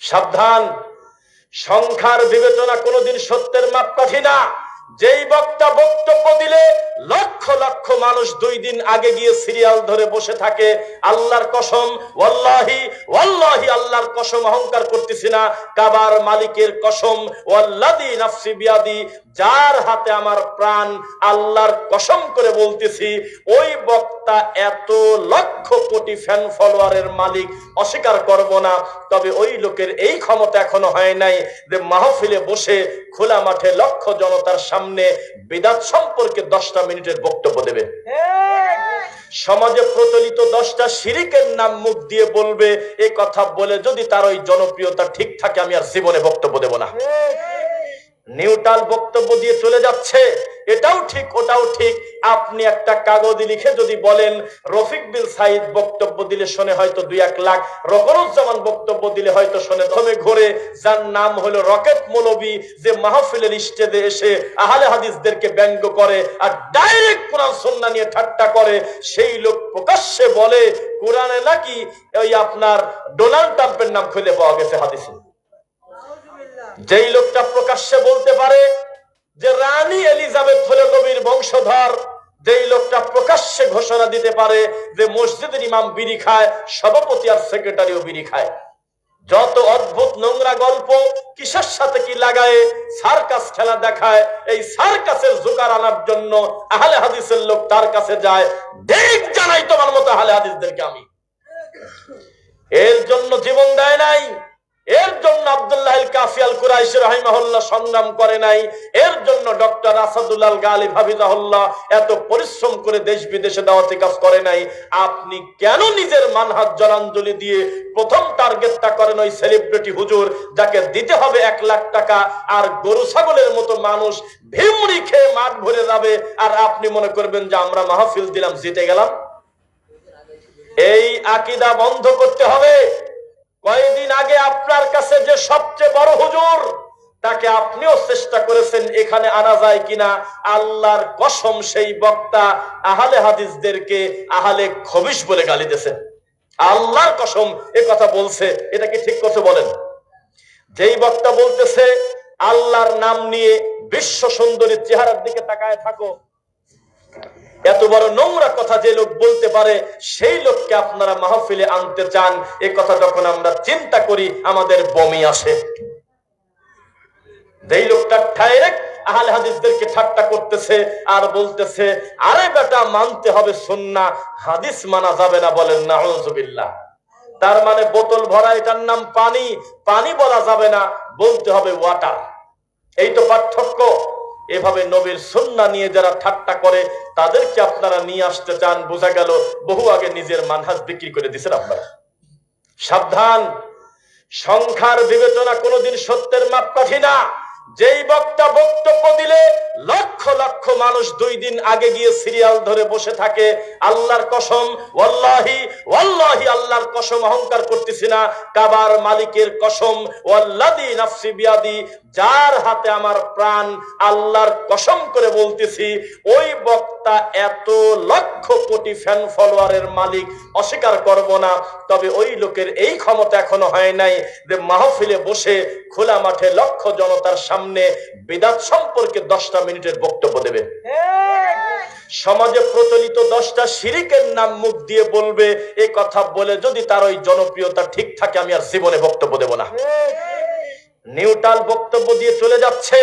সাবধান। সংখ্যার বিবেচনা কোনোদিন সত্যের মাপকাঠি না। যেই বক্তা বক্তব্য দিলে লক্ষ লক্ষ মানুষ দুই দিন আগে গিয়ে সিরিয়াল ধরে বসে থাকে, আল্লাহর কসম, ওয়াল্লাহি ওয়াল্লাহি আল্লাহর কসম অহংকার করতেছি না, কাবার মালিকের কসম, ওয়াল্লাদি নাফসি বিয়াদি, যার হাতে আমার প্রাণ আল্লাহর কসম করে বলতেছি, ওই বক্তা এত লক্ষ কোটি ফ্যান ফলোয়ারের মালিক অস্বীকার করব না, তবে ওই লোকের এই ক্ষমতা এখনও হয় নাই যে মাহফিলে বসে খোলা মাঠে লক্ষ জনতার সামনে বিদাত সম্পর্কে দশটা মিনিটের বক্তব্য দেবে সমাজে প্রচলিত দশটা শিরিকের নাম মুখ দিয়ে বলবে, এ কথা বলে যদি তার ওই জনপ্রিয়তা ঠিক থাকে, আমি আর জীবনে বক্তব্য দেব না। নিউট্রাল বক্তব্য দিয়ে চলে যাচ্ছে। এটাও ঠিক, ওটাও ঠিক। আপনি একটা কাগজে লিখে যদি বলেন, রফিক বিন সাইদ বক্তব্য দিলে শোনে হয়তো দুই এক লাখ, রকরুজ্জামান বক্তব্য দিলে হয়তো শোনে ধমে ঘোরে, যার নাম হলো রকেট মৌলবী, যে মাহফিলের স্টেজে এসে আহলে হাদিসদেরকে ব্যঙ্গ করে আর ডাইরেক্ট কোরআন সন্না নিয়ে ঠাট্টা করে, সেই লোক প্রকাশ্যে বলে, কোরআনে নাকি ওই আপনার ডোনাল্ড ট্রাম্পের নাম খুলে পাওয়া গেছে হাদিসে। যেই লোকটা প্রকাশ্যে বলতে পারে যে রানী এলিজাবেথ হলো নবীর বংশধর, যেই লোকটা প্রকাশ্যে ঘোষণা দিতে পারে যে মসজিদের ইমাম বিড়ি খায়, সভাপতি আর সেক্রেটারিও বিড়ি খায়। যত অদ্ভুত নোংরা গল্প, কিসের সাথে কি লাগায়, সার্কাস খেলা দেখায়, এই সার্কাসের জোকার আনার জন্য আহলে হাদিসের লোক তার কাছে যায়, দেখ জানাই তোমার মতো আহলে হাদিসদেরকে আমি। এর জন্য জীবন দেয় নাই। এর জন্য আব্দুল্লাহ কাফিয়াল কুরাইশ রাহিমাহুল্লাহ সংগ্রাম করে নাই। এর জন্য ডক্টর আসাদুল্লাহ গালিব হাফিজাহুল্লাহ এত পরিশ্রম করে দেশ বিদেশে দাওয়াতি কাজ করে নাই। আপনি কেন নিজের মানহাজ জলাঞ্জলি দিয়ে প্রথম টার্গেটটা করেন ওই সেলিব্রিটি হুজুর, যাকে দিতে হবে এক লাখ টাকা আর গরু ছাগলের মতো মানুষ ভিমড়ি খেয়ে মাঠ ভরে যাবে? আর আপনি মনে করবেন যে আমরা মাহফিল দিলাম, জিতে গেলাম? এই আকিদা বন্ধ করতে হবে। কয়েকদিন আগে আপনার কাছে যে সবচেয়ে বড় হুজুর, তাকে আপনিও চেষ্টা করেছেন এখানে আনা যায় কিনা। আল্লাহর কসম সেই বক্তা আহলে হাদিসদেরকে আহলে খবিস বলে গালি দিয়েছেন। আল্লাহর কসম এ কথা বলছে, এটা কি ঠিক কথা বলেন? যেই বক্তা বলতেছে, আল্লাহর নাম নিয়ে বিশ্ব সুন্দরী চেহারার দিকে তাকায় থাকো। এত বড় নোংরা কথা যে লোক বলতে পারে, সেই লোককে আপনারা মাহফিলে আনতে চান। এ কথা যখন আমরা চিন্তা করি, আমাদের বমি আসে। যেই লোকটা ডাইরেক্ট আহলে হাদিসদেরকে ঠাট্টা করতেছে আর বলতেছে, আরে বেটা, মানতে হবে সুন্না, হাদিস মানা যাবে না, বলেন না হজবিল্লাহ তার মানে বোতল ভরা, এটার নাম পানি। পানি বলা যাবে না, বলতে হবে ওয়াটার এই তো পার্থক্য। এভাবে নবীর সন্না নিয়ে যারা ঠাট্টা করে, তাদেরকে আপনারা নিয়ে আসতে চান, বোঝা গেল বহু আগে নিজের মানহাজ বিক্রি করে দিচ্ছেন আপনারা। সাবধান, সংখ্যার বিবেচনা কোনোদিন সত্যের মাপকাঠি না। যেই বক্তা বক্তব্য দিলে লক্ষ লক্ষ মানুষ দুই দিন আগে গিয়ে সিরিয়াল ধরে বসে থাকে, আল্লাহর কসম, ওয়াল্লাহি ওয়াল্লাহি আল্লাহর কসম, অহংকার করতেছি না, কাবার মালিকের কসম, ওয়াল্লাদি নাফসি বিয়াদি, যার হাতে আমার প্রাণ আল্লাহর কসম করে বলতেছি, ওই বক্তা এত লক্ষ কোটি ফ্যান ফলোয়ারের মালিক অস্বীকার করব না, তবে ওই লোকের এই ক্ষমতা এখনও হয় নাই যে মাহফিলে বসে খোলা মাঠে লক্ষ জনতার সামনে বিদাত সম্পর্কে দশটা মিনিটের বক্তব্য দেবে সমাজে প্রচলিত দশটা শিরিকের নাম মুখ দিয়ে বলবে এ কথা বলে যদি তার ওই জনপ্রিয়তা ঠিক থাকে আমি আর জীবনে বক্তব্য দেব না। নিউটাল বক্তব্য দিয়ে চলে যাচ্ছে।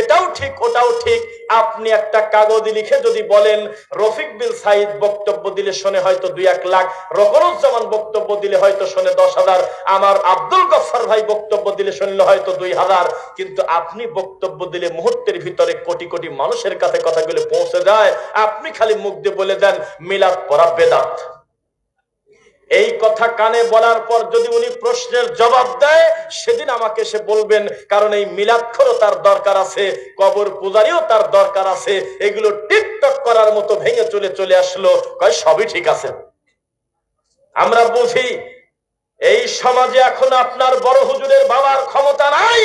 এটাও ঠিক, ওটাও ঠিক। আপনি একটা কাগজে লিখে যদি বলেন, রফিক বিন সাইদ বক্তব্য দিলে শোনে হয়তো দুই এক লাখ, রকরুজ্জামান বক্তব্য দিলে হয়তো শোনে দশ হাজার, আমার আব্দুল গফার ভাই বক্তব্য দিলে শুনলে হয়তো দুই হাজার, কিন্তু আপনি বক্তব্য দিলে মুহূর্তের ভিতরে কোটি কোটি মানুষের কাছে কথাগুলো পৌঁছে যায়। আপনি খালি মুখ দিয়ে বলে দেন, মিলাদ পড়া বেদাত। এই কথা কানে বলার পর যদি উনি প্রশ্নের জবাব দেয়, সেদিন আমাকে সে বলবেন, কারণ এই মিলাক্ষরও তার দরকার আছে, কবর পূজারিও তার দরকার আছে, এগুলো টিকটক করার মতো ভেঙে চলে চলে আসলো। কয়, সবই ঠিক আছে। আমরা বুঝি, এই সমাজে এখন আপনার বড় হুজুরের বাবার ক্ষমতা নাই।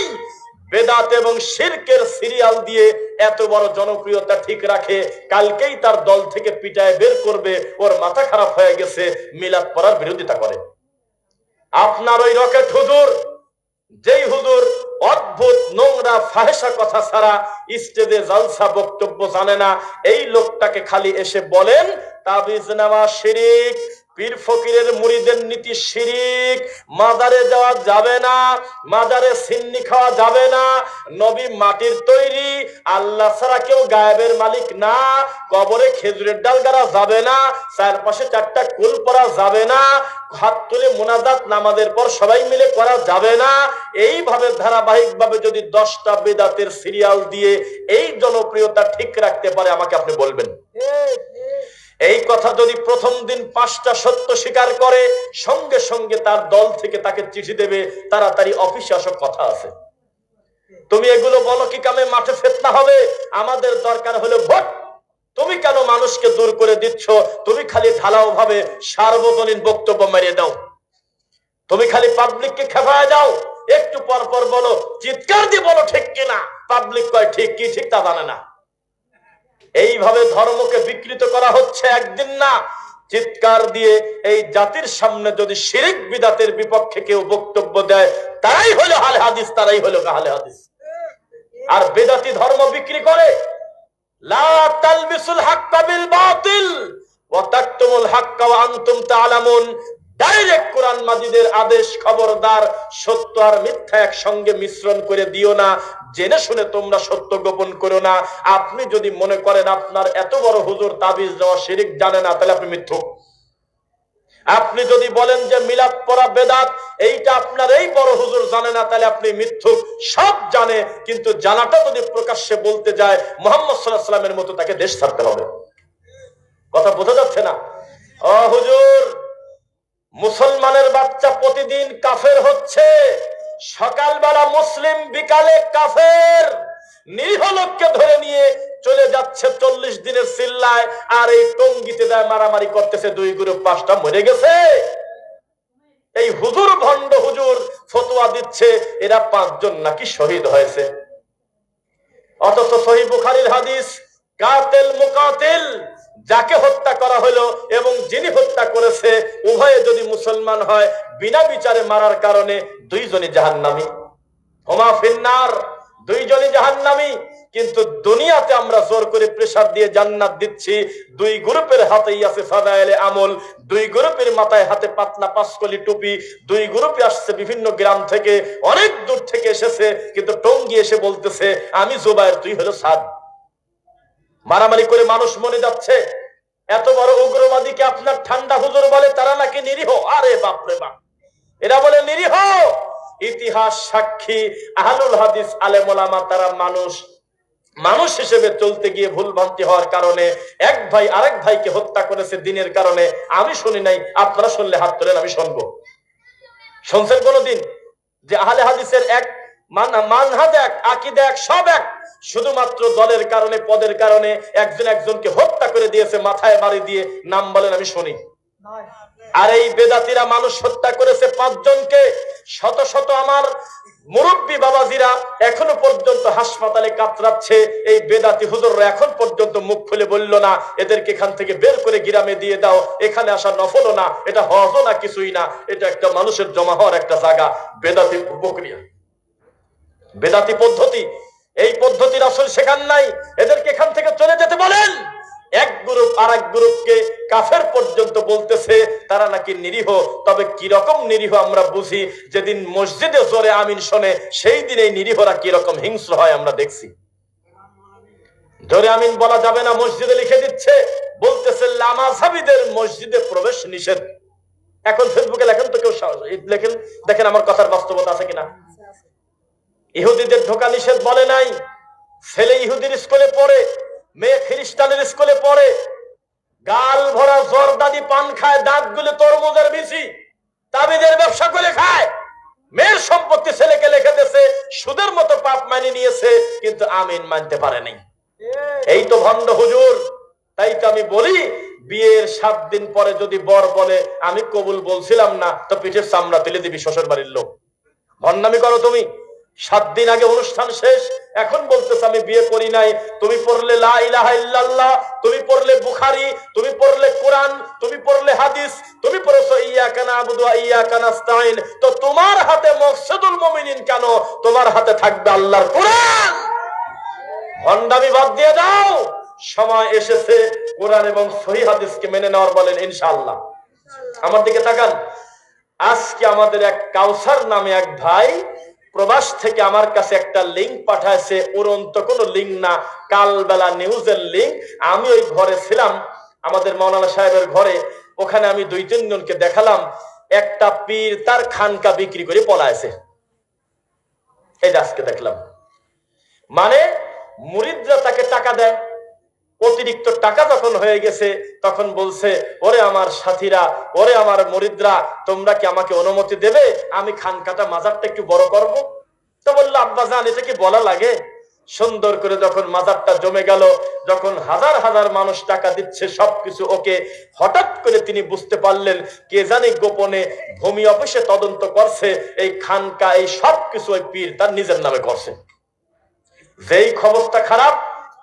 বেদাত এবং শিরকের সিরিয়াল দিয়ে এত বড় জনপ্রিয়তা ঠিক রাখে, কালকেই তার দল থেকে পিটায় বের করবে, ওর মাথা খারাপ হয়ে গেছে, মিলাদ পড়ার বিরোধিতা করে। আপনার ওই রকেট হুজুর, যেই হুজুর অদ্ভুত নোংরা ফাহেসা কথা ছাড়া স্টেজে জালসা বক্তব্য জানে না, এই লোকটাকে খালি এসে বলেন, তাবিজ নেওয়া শিরিক পীর ফকিরের মুড়িদের নীতি শিরিক। মাজারে যাওয়া যাবে না মাজারে সিন্নি খাওয়া যাবে না। নবী মাটির তৈরি, আল্লাহ ছাড়া কেউ গায়েবের মালিক না। কবরে খেজুরের ডাল গাড়া যাবে না, চারপাশে চারটা কুল পরা যাবে না। হাত তুলে মোনাজাত নামাজের পর সবাই মিলে করা যাবে না। এইভাবে ধারাবাহিক ভাবে যদি দশটা বেদাতের সিরিয়াল দিয়ে এই জনপ্রিয়তা ঠিক রাখতে পারে, আমাকে আপনি বলবেন। এই কথা যদি প্রথম দিন পাঁচটা সত্য স্বীকার করে, সঙ্গে সঙ্গে তার দল থেকে তাকে চিঠি দেবে, তাড়াতাড়ি অফিসে আসো কথা আছে। তুমি এগুলো বলো কি কামে মাঠে ফেতনা হবে? আমাদের দরকার হলো ভোট। তুমি কেন মানুষকে দূর করে দিচ্ছ? তুমি খালি ঢালাও ভাবে সার্বজনীন বক্তব্য মেরে দাও। তুমি খালি পাবলিককে খেপায় দাও। একটু পর পর বলো, চিৎকার দিয়ে বলো ঠিক কিনা? পাবলিক কয়, ঠিক কি, ঠিক তা জানে না। এইভাবে ধর্মকে বিকৃত করা হচ্ছে একদিন না। চিৎকার দিয়ে এই জাতির সামনে যদি শিরিক বিদাতের বিপক্ষে কেউ বক্তব্য দেয়, তারাই হলো হালে হাদিস, তারাই হলো হালে হাদিস। আর বেদাতি ধর্ম বিক্রি করে, লা হাক্কা বিল বাতিল ডাইরেক্ট কোরআন মাজিদের আদেশ, খবরদার, সত্য আর মিথ্যা একসঙ্গে মিশ্রণ করে দিও না। জেনে শুনে তোমরা সত্য গোপন করো না। আপনি যদি মনে করেন আপনার এত বড় হুজুর তাবিজ দেওয়া শিরিক জানে না, তাহলে আপনি মিথ্যুক আপনি যদি বলেন যে মিলাদ পড়া বেদাত, এইটা আপনার এই বড় হুজুর জানে না, তাহলে আপনি মিথ্যুক সব জানে, কিন্তু জানাটা যদি প্রকাশ্যে বলতে যায়, মোহাম্মদ সাল্লাহ সাল্লামের মতো তাকে দেশ ছাড়তে হবে। কথা বোঝা যাচ্ছে না? হুজুর মুসলমানের বাচ্চা প্রতিদিন কাফের হচ্ছে। সকালবেলা মুসলিম বিকালে কাফের। নিরীহ লোককে ধরে নিয়ে চলে যাচ্ছে চল্লিশ দিনের চিল্লায় আর এই টঙ্গিতে দেয় মারামারি করতেছে, দুই গ্রুপ পাঁচটা মরে গেছে। এই হুজুর ভণ্ড হুজুর ফতোয়া দিচ্ছে, এরা পাঁচজন নাকি শহীদ হয়েছে। অথচ সহি বুখারির হাদিস, কাতেল মুকাতিল যাকে হত্যা করা হলো এবং যিনি হত্যা করেছে, উভয়ে যদি মুসলমান হয়, বিনা বিচারে মারার কারণে দুইজনই জাহান্নামী। হোমা ফিন্নার, দুইজনই জাহান্নামী। কিন্তু দুনিয়াতে আমরা জোর করে প্রেসার দিয়ে জান্নাত দিচ্ছি। দুই গ্রুপের হাতেই আছে ফাদায়েলে আমল। দুই গ্রুপের মাথায় হাতে পাতলা পাঁচকলি টুপি। দুই গ্রুপে আসছে বিভিন্ন গ্রাম থেকে, অনেক দূর থেকে এসেছে, কিন্তু টঙ্গি এসে বলতেছে, আমি জোবায়ের তুই হলো সাদ। মারামারি করে মানুষ মনে যাচ্ছে। এত বড় উগ্রবাদীকে আপনার ঠান্ডা হুজুর বলে, তারা নাকি নিরীহ? আরে বাপরে বাপ। এরা বলে নিরীহ। ইতিহাস সাক্ষী, আহলুল হাদিস আলেমোলামা তারা মানুষ। মানুষ হিসেবে চলতে গিয়ে ভুল ভ্রান্তি হওয়ার কারণে, এক ভাই আরেক ভাইকে হত্যা করেছে দিনের কারণে, আমি শুনি নাই, আপনারা শুনলে হাত তোলেন, আমি শুনব। শুনছেন কোনদিন? যে আহলে হাদিসের এক শুধুমাত্র দলের কারণে, পদের কারণে একজন একজনকে হত্যা করে দিয়েছে, মাথায় বাড়ি দিয়ে। নাম বলেন, আমি শুনি। আর এই বেদাতিরা মানুষ হত্যা করেছে পাঁচজনকে। শত শত আমার মুরব্বী বাবাজিরা এখনও পর্যন্ত হাসপাতালে কাতরাচ্ছে। এই বেদাতি হুজুররা এখন পর্যন্ত মুখ খুলে বলল না, এদেরকে এখান থেকে বের করে গিরামে দিয়ে দাও। এখানে আসা নফলও না, এটা হজও না, কিছুই না। এটা একটা মানুষের জমা হওয়ার একটা জায়গা। বেদাতি প্রক্রিয়া বেদাতি পদ্ধতি, এই পদ্ধতি রাসূল শেখান নাই। এদেরকে এখান থেকে চলে যেতে বলেন। এক গ্রুপ আর এক গ্রুপকে কাফের পর্যন্ত বলতেছে, তারা নাকি নিরীহ। তবে কি রকম নিরীহ আমরা বুঝি, যেদিন মসজিদে জোরে আমিন শোনে, সেই দিন এই নিরীহরা কি রকম হিংস্র হয় আমরা দেখছি। জোরে আমিন বলা যাবে না, মসজিদে লিখে দিচ্ছে, বলতেছে, লামাজাবিদের মসজিদে প্রবেশ নিষেধ। এখন ফেসবুকে লেখেন তো কেউ লেখেন, দেখেন আমার কথার বাস্তবতা আছে কিনা। ইহুদিদের ঢোকা নিষেধ বলে নাই। ছেলে ইহুদির স্কুলে পড়ে, মেয়ে খ্রিস্টানের স্কুলে পড়ে। গাল ভরা জর্দাদি পান খায় দাঁতগুলো তরমুজের বেশি তাবিদের ব্যবসা করে খায়। মেয়ের সম্পত্তি ছেলেকে লিখে দিয়েছে, সুদের মতো পাপ মানে নিয়েছে, কিন্তু আমিন মানতে পারে নাই। এই তো ভণ্ড হুজুর, তাই তো আমি বলি, বিয়ের সাত দিন পরে যদি বর বলে, আমি কবুল বলছিলাম না, তো পিঠের চামড়া তুলে দিবি শ্বশুর বাড়ির লোক। ভণ্ডামি করো তুমি। সাত দিন আগে অনুষ্ঠান শেষ। এখন বলতেছ, আমি বিয়ে করি নাই। তুমি পড়লে লা ইলাহা ইল্লাল্লাহ, তুমি পড়লে বুখারি, তুমি পড়লে কোরআন, তুমি পড়লে হাদিস, তুমি পড়েছো ইয়াকা নাবুদু ওয়া ইয়াকা নাস্তাইন তো তোমার হাতে মকসদুল মুমিনিন কেন? তোমার হাতে থাকবে আল্লাহর কোরআন। ভণ্ডামি বাদ দিয়ে দাও। সময় এসেছে, কোরআন এবং সহি হাদিসকে মেনে নেওয়ার বলেন ইনশাআল্লাহ। আমার দিকে তাকান। আজকে আমাদের এক কাউসার নামে এক ভাই প্রবাস থেকে আমার কাছে একটা লিঙ্ক পাঠাইছে। উড়ন্ত কোনো লিঙ্ক না। কালবেলা নিউজের লিঙ্ক আমি ওই ঘরে ছিলাম, আমাদের মৌলানা সাহেবের ঘরে। ওখানে আমি দুই তিনজনকে দেখালাম। একটা পীর তার খানকা বিক্রি করে পলাইছে। এই আজকে দেখলাম। মানে মুরিদরা তাকে টাকা দেয়। অতিরিক্ত টাকা যখন হয়ে গেছে, তখন বলছে, ওরে আমার সাথীরা, ওরে আমার মরিদরা, তোমরা কি আমাকে অনুমতি দেবে? আমি খানকাটা মাজারটা একটু বড় করব? তো বলল, আব্বা জান, এটা কি বলা লাগে? সুন্দর করে যখন মাজারটা জমে গেল, যখন হাজার হাজার মানুষ টাকা দিচ্ছে, সবকিছু ওকে হঠাৎ করে তিনি বুঝতে পারলেন, কে জানি গোপনে ভূমি অফিসে তদন্ত করছে, এই খানকা, এই সবকিছু ওই পীর তার নিজের নামে করছে। যেই খবরটা খারাপ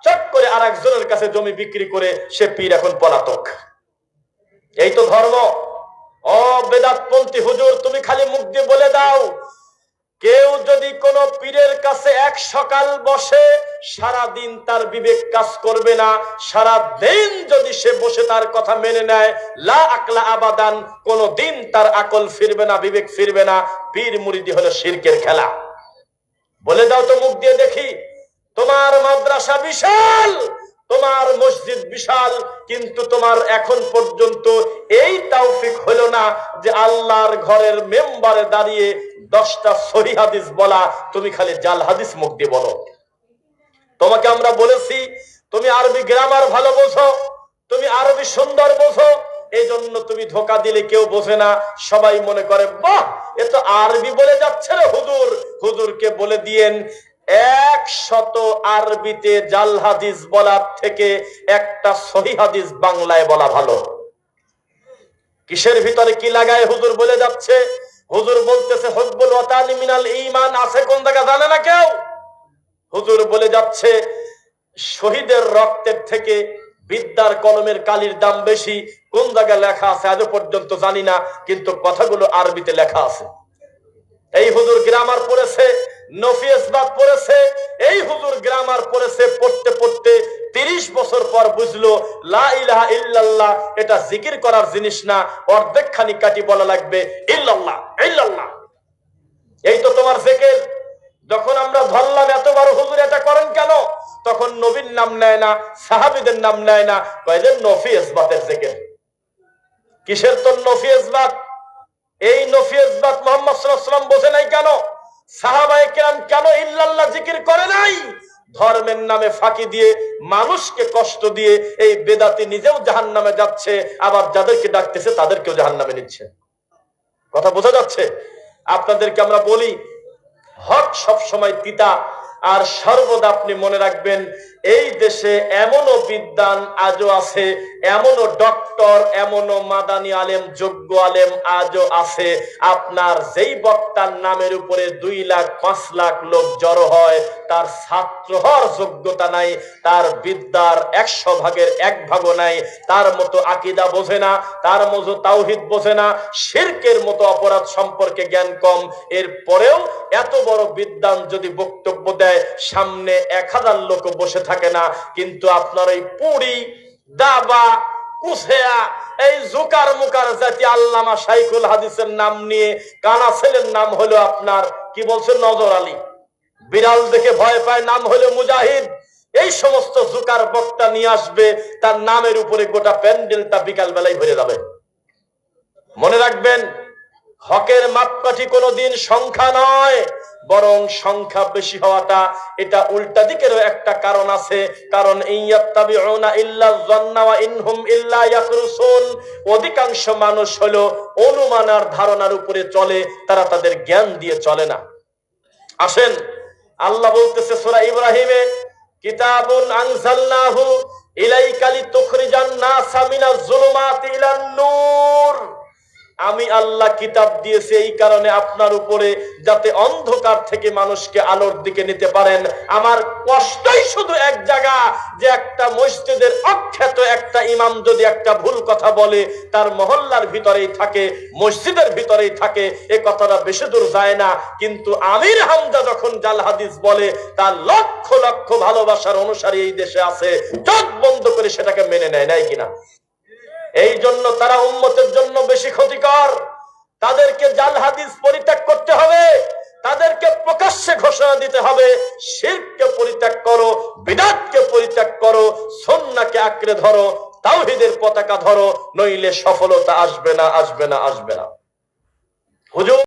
চট করে আর একজনের কাছে জমি বিক্রি করে সে পীর এখন পলাতক। এই তো ধর্ম। ও হুজুর, তুমি খালি মুখ দিয়ে বলে দাও, কেউ যদি কোন পীরের কাছে এক সকাল বসে সারা দিন তার বিবেক কাজ করবে না সারা দিন যদি সে বসে তার কথা মেনে নেয়, লা আকলা আবাদান কোন দিন তার আকল ফিরবে না, বিবেক ফিরবে না। পীর মুরিদি হলো শিরকের খেলা। বলে দাও তো মুখ দিয়ে দেখি। তোমার মাদ্রাসা বিশাল, তোমার মসজিদ বিশাল, কিন্তু তোমার এখন পর্যন্ত এই তাওফিক হলো না যে আল্লাহর ঘরের মেম্বারে দাঁড়িয়ে দশটা সহি হাদিস বলা, তুমি খালি জাল হাদিস মুখ দিয়ে বলো। তোমাকে আমরা বলেছি, তুমি আরবি গ্রামার ভালো বোঝো, তুমি আরবি সুন্দর বোঝো এই জন্য তুমি ধোকা দিলে কেউ বোঝে না, সবাই মনে করে, বাহ, এ তো আরবি বলে যাচ্ছে রে হুজুর। হুজুরকে বলে দিয়েন এক শত আরবিতে জাল হাদিস বলার থেকে একটা সহি হাদিস বাংলায় বলা ভালো। কিসের ভিতরে কি লাগায় হুজুর বলে যাচ্ছে? হুজুর বলতেছে হকবুল ওয়াতানি মিনাল ঈমান আছে কোন জায়গা জানে না কেউ? হুজুর বলে যাচ্ছে, শহীদের রক্তের থেকে বিদ্যার কলমের কালির দাম বেশি, কোন জায়গায় লেখা আছে আজও পর্যন্ত জানি না, কিন্তু কথাগুলো আরবিতে লেখা আছে। এই হুজুর গ্রামার পড়েছে নফিয়াসবাদ পড়েছে, এই হুজুর গ্রামার পড়েছে পড়তে পড়তে তিরিশ বছর পর বুঝলো, লা ইলাহা ইল্লাল্লাহ, এটা জিকির করার জিনিস না অর্ধেক খানি কাটি বলা লাগবে, ইল্লাল্লাহ ইল্লাল্লাহ। এই তো তোমার জেকের। যখন আমরা ধরলাম, এত বড় হুজুর এটা করেন কেন? তখন নবীর নাম নেয় না, সাহাবিদের নাম নেয় না কয়েদের নফি ইসবাতের জেকের। কিসের তোর নফি এই নফি মোহাম্মদ সাল্লাম বোঝে নাই কেন? মানুষকে কষ্ট দিয়ে এই বেদাতি নিজেও যাচ্ছে, আবার যাদেরকে ডাকতেছে তাদেরকেও কথা বোঝা যাচ্ছে? আপনাদেরকে আমরা বলি, হক সব সময় আর সর্বদা আপনি মনে রাখবেন এই দেশে এমনও বিদ্যান আজও আছে, এমনও ডক্টর, এমনও মাদানি আলেম, যোগ্য আলেম আজও আছে। আপনার যেই বক্তার নামের উপরে দুই লাখ, পাঁচ লাখ লোক জড়ো হয়, তার ছাত্র হওয়ার যোগ্যতা নাই, তার বিদ্যার একশো ভাগের এক ভাগও নাই, তার মতো আকিদা বোঝে না, তার মতো তাওহিদ বোঝে না, শিরকের মতো অপরাধ সম্পর্কে জ্ঞান কম। এর পরেও এত বড় বিদ্যান যদি বক্তব্য দেয়, সামনে এক হাজার লোক বসে থাকে না, কিন্তু আপনার এই পুরি, দাবা, কুসেয়া, এই জুকার মুকার জাতি আল্লামা সাইকুল হাদিসের নাম নিয়ে কানা ছেলের নাম হলো আপনার, কি বলছে নজর আলী? বিড়াল দেখে ভয় পায়, নাম হলো মুজাহিদ। এই সমস্ত জুকার বক্তা নিয়ে আসবে, তার নামের উপরে গোটা প্যান্ডেলটা বিকাল বেলায় ভরে যাবে। মনে রাখবেন, হকের মাপকাঠি কোনোদিন সংখ্যা নয়। বরং সংখ্যা বেশি হওয়াটা এটা উল্টা দিকেরও একটা কারণ আছে। কারণ অধিকাংশ মানুষ হলো অনুমান আর ধারণার উপরে চলে, তারা তাদের জ্ঞান দিয়ে চলে না। আসেন, আল্লাহ বলতেছে সূরা ইব্রাহিমে, কিতাবুন আনজালনাহু ইলাইকা লিতুখরিজান নাসা মিনাজ জুলুমাতি ইলান নূর আমি আল্লাহ কিতাব দিয়েছি এই কারণে আপনার উপরে যাতে অন্ধকার থেকে মানুষকে আলোর দিকে নিতে পারেন, আমার কষ্টই শুধু এক জায়গা যে একটা মসজিদের অখ্যাত একটা ইমাম যদি একটা ভুল কথা বলে, তার মহল্লার ভিতরেই থাকে, মসজিদের ভিতরেই থাকে, এ কথাটা বেশি দূর যায় না। কিন্তু আমির হামজা যখন জাল হাদিস বলে, তার লক্ষ লক্ষ ভালোবাসার অনুসারী এই দেশে আছে, চোখ বন্ধ করে সেটাকে মেনে নেয় নাই কিনা? এই জন্য তারা উম্মতের জন্য বেশি ক্ষতিকর। তাদেরকে জাল হাদিস পরিত্যাগ করতে হবে, তাদেরকে প্রকাশ্যে ঘোষণা দিতে হবে শিরকে পরিত্যাগ করো, বিদাতকে পরিত্যাগ করো সন্নাকে আঁকড়ে ধরো, তাওহিদের পতাকা ধরো, নইলে সফলতা আসবে না আসবে না আসবে না। হুজুর